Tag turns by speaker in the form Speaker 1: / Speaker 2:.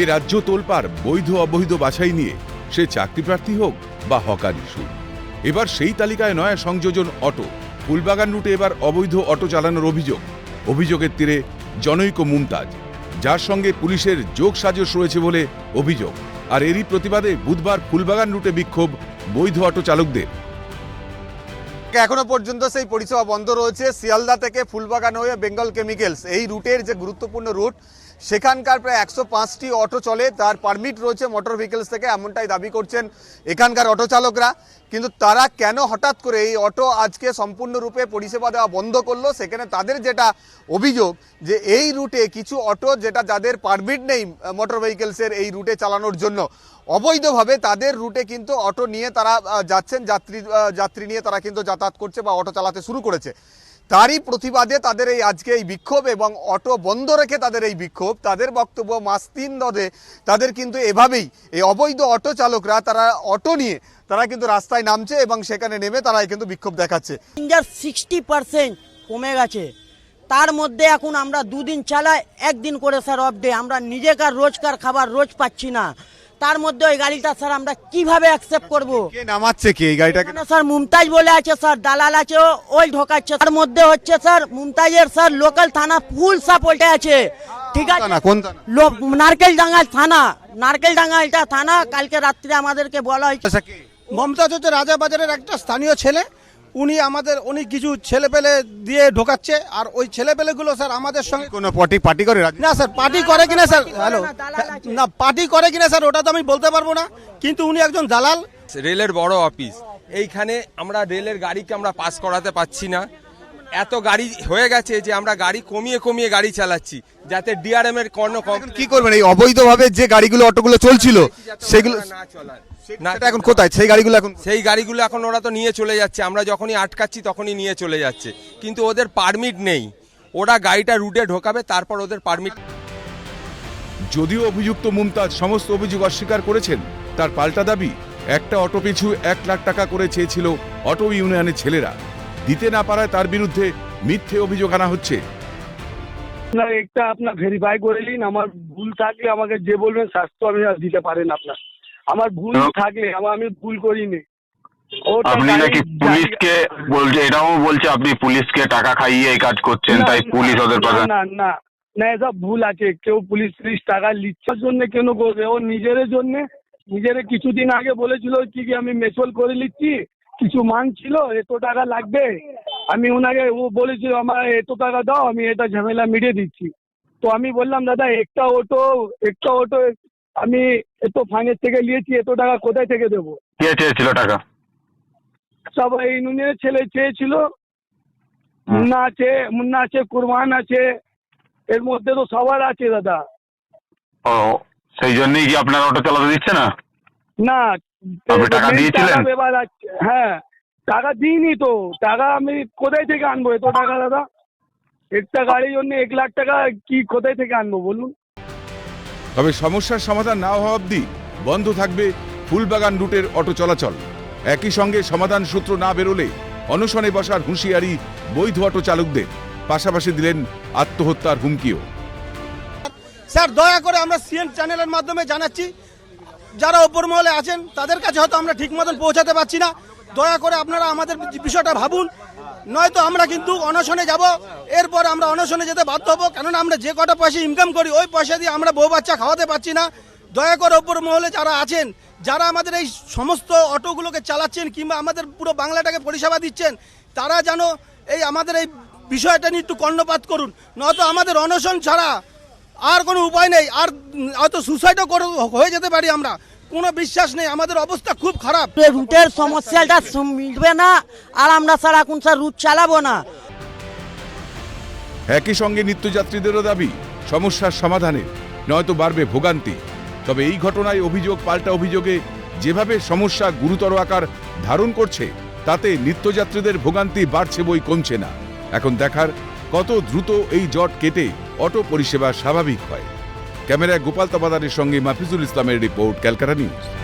Speaker 1: এ রাজ্য তোলপার বৈধ অবৈধ বাছাই নিয়ে সে চাকরি প্রার্থী হোক বা হকার ইস্যু এবার সেই তালিকায় নয়া সংযোজন অটো। ফুলবাগান রুটে এবার অবৈধ অটো চালানোর অভিযোগ। অভিযোগের তীরে জনৈক মুমতাজ, যার সঙ্গে পুলিশের যোগ সাজস রয়েছে বলে অভিযোগ। আর এরই প্রতিবাদে বুধবার ফুলবাগান রুটে বিক্ষোভ বৈধ অটো চালকদের।
Speaker 2: এখনও পর্যন্ত সেই পরিষেবা বন্ধ রয়েছে। শিয়ালদা থেকে ফুলবাগান হয়ে বেঙ্গল কেমিক্যালস। এই রুটের যে গুরুত্বপূর্ণ রুট, সেখানকার প্রায় একশো পাঁচটি অটো চলে। তার পারমিট রয়েছে মোটর ভেহিকেলস থেকে, এমনটাই দাবি করছেন এখানকার অটো চালকরা। কিন্তু তারা কেন হঠাৎ করে এই অটো আজকে সম্পূর্ণরূপে পরিষেবা দেওয়া বন্ধ করল? সেখানে তাদের যেটা অভিযোগ, যে এই রুটে কিছু অটো যেটা যাদের পারমিট নেই মোটর ভেহিকেলসের এই রুটে চালানোর জন্য অবৈধভাবে তাদের রুটে কিন্তু অটো নিয়ে তারা যাচ্ছেন, যাত্রী যাত্রী নিয়ে তারা কিন্তু যাতায়াত করছে বা অটো চালাতে শুরু করেছে। তারই প্রতিবাদে তাদের এই আজকে এই বিক্ষোভ এবং অটো বন্ধ রেখে তাদের এই বিক্ষোভ, তাদের বক্তব্য মাস তিন ধরে তাদের কিন্তু এভাবেই, এই অবৈধ অটো চালকরা তারা অটো নিয়ে তারা কিন্তু রাস্তায় নামছে এবং সেখানে নেমে তারা কিন্তু বিক্ষোভ দেখাচ্ছে।
Speaker 3: সিক্সটি পার্সেন্ট কমে গেছে। তার মধ্যে এখন আমরা দুদিন চালাই, একদিন করে স্যার অফ ডে আমরা নিজেকার রোজকার খাবার রোজ পাচ্ছি না। তার মধ্যে ওই গাড়িটা স্যার আমরা কীভাবে অ্যাকসেপ্ট করব?
Speaker 2: কে নামাচ্ছে কে? এই গাড়িটাকে
Speaker 3: এখানে স্যার মুমতাজ বলে আছে স্যার দালাল আছে ওই ঢোকাচ্ছে। তার মধ্যে হচ্ছে স্যার মুমতাজের স্যার লোকাল থানা ফুল সাপোর্টে আছে। ঠিক আছে?
Speaker 2: থানা, কোন থানা?
Speaker 3: নারকেল ডাঙ্গা থানা নারকেল ডাঙ্গা এটা থানা। কালকে রাত্রে আমাদেরকে বলা হয়েছে।
Speaker 2: আচ্ছা, কে?
Speaker 4: মমতাজ হচ্ছে রাজাবাজারের একটা স্থানীয় ছেলে। উনি আমাদের অনেক কিছু ছেলেপেলে দিয়ে ঢোকাচ্ছে আর ওই ছেলেপেলেগুলো স্যার আমাদের সঙ্গে
Speaker 2: কোনো পার্টি পার্টি করে
Speaker 4: না স্যার পার্টি করে কিনা স্যার? হ্যালো।
Speaker 3: না
Speaker 4: পার্টি করে কিনা স্যার ওটা তো আমি বলতে পারব না। কিন্তু উনি একজন দালাল।
Speaker 5: রেলের বড় অফিস। এইখানে আমরা রেলের গাড়িকে আমরা পাস করাতে পাচ্ছি না। এত গাড়ি হয়ে গেছে যে আমরা গাড়ি কমিয়ে কমিয়ে গাড়ি চালাচ্ছি যাতে ডিআরএম এর কর্ণ
Speaker 2: কি করবেন? এই অবৈধভাবে যে গাড়িগুলো অটোগুলো চলছিল সেগুলো
Speaker 5: না চলার
Speaker 2: না এটা এখন কোথায়? সেই গাড়িগুলো এখন
Speaker 5: সেই গাড়িগুলো এখন ওরা তো নিয়ে চলে যাচ্ছে। আমরা যখনই আটকাচ্ছি তখনই নিয়ে চলে যাচ্ছে। কিন্তু ওদের পারমিট নেই। ওরা গাড়িটা রুটে ঢোকাবে তারপর ওদের পারমিট
Speaker 1: যদিও অভিযুক্ত মুমতাজ সমস্ত অভিযোগ অস্বীকার করেছেন তার পাল্টা দাবি একটা অটো পিছু এক লাখ টাকা করে চেয়েছিল অটো ইউনিয়নের ছেলেরা। দিতে না পারায় তার বিরুদ্ধে মিথ্যে অভিযোগ আনা হচ্ছে।
Speaker 6: আপনার একটা আপনার ভেরিফাই করে নিন আমার ভুল থাকলে আমাকে যে বলবেন স্বাস্থ্য আমি আর দিতে পারেন আপনার। আমার ভুল থাকলে আমার আমি ভুল করিনি।
Speaker 7: আপনি নাকি পুলিশকে বলছে এটাও বলছে আপনি পুলিশকে টাকা খাইয়ে এই কাজ করছেন তাই পুলিশ ওদের
Speaker 6: না,
Speaker 7: পাশে
Speaker 6: না না না এসব ভুল আছে। কেউ পুলিশ পুলিশ টাকা লিচ্ছার জন্য কেন করবে? ও নিজের জন্য নিজের কিছুদিন আগে বলেছিল কি কি আমি মেসল করে নিচ্ছি কিছু মান ছিল এত টাকা লাগবে। আমি ওনাকে ও বলেছিল আমার এত টাকা দাও আমি এটা ঝামেলা মিটিয়ে দিচ্ছি। তো আমি বললাম দাদা একটা অটো একটা অটো আমি এত ফাইনের থেকে নিয়েছি এত টাকা কোথায় থেকে দেবো?
Speaker 7: কে চেয়েছিল টাকা।
Speaker 6: সবাই ইউনিয়নের ছেলে চেয়েছিল মুন্না আছে মুন্না আছে কুরবান আছে এর মধ্যে তো সবার আছে দাদা।
Speaker 7: ও সেই জন্যই কি আপনার অটো চালাতে দিচ্ছে না?
Speaker 6: না
Speaker 7: আপনি টাকা দিয়েছিলেন?
Speaker 6: হ্যাঁ টাকা দিইনি তো টাকা আমি কোথায় থেকে আনব এত টাকা দাদা? একটা গাড়ির জন্য এক লাখ টাকা কি কোথায় থেকে আনব বলুন?
Speaker 1: তবে সমস্যার সমাধান না হওয়া অবধি বন্ধ থাকবে ফুলবাগান রুটের অটো চলাচল। একই সঙ্গে সমাধান সূত্র না বেরোলে অনশনে বসার হুঁশিয়ারি বৈধ অটো চালকদের। পাশাপাশি দিলেন আত্মহত্যার হুমকিও।
Speaker 4: স্যার, দয়া করে আমরা সিএন চ্যানেলের মাধ্যমে জানাচ্ছি, যারা ওপর মহলে আছেন, তাদের কাছে হয়তো আমরা ঠিক মতন পৌঁছাতে পারছি না। দয়া করে আপনারা আমাদের বিষয়টা ভাবুন নয়তো আমরা কিন্তু অনশনে যাব, এরপর আমরা অনশনে যেতে বাধ্য হব, কেননা আমরা যে কটা পয়সা ইনকাম করি, ওই পয়সা দিয়ে আমরা বউ বাচ্চা খাওয়াতে পারছি না। দয়া করে ওপর মহলে যারা আছেন, যারা আমাদের এই সমস্ত অটোগুলোকে চালাচ্ছেন কিংবা আমাদের পুরো বাংলাটাকে পরিষেবা দিচ্ছেন, তারা যেন এই আমাদের এই বিষয়টা নিয়ে একটু কর্ণপাত করুন। নয়তো আমাদের অনশন ছাড়া আর কোনো উপায় নেই, আর হয়তো সুসাইডও হয়ে যেতে পারি আমরা। কোনো বিশ্বাস নেই আমাদের অবস্থা খুব খারাপ।
Speaker 3: রুটের সমস্যাটা মিটবে না আর আমরা স্যার এখন স্যার রুট চালাবো না।
Speaker 1: একই সঙ্গে নিত্যযাত্রীদেরও দাবি সমস্যার সমাধানে নয়তো বাড়বে ভোগান্তি। তবে এই ঘটনায় অভিযোগ পাল্টা অভিযোগে যেভাবে সমস্যা গুরুতর আকার ধারণ করছে তাতে নিত্যযাত্রীদের ভোগান্তি বাড়ছে বই কমছে না। এখন দেখার কত দ্রুত এই জট কেটে অটো পরিষেবা স্বাভাবিক হয়। ক্যামেরায় গোপাল তবাদারির সঙ্গে মাফিজুল ইসলামের রিপোর্ট ক্যালকাটা নিউজ।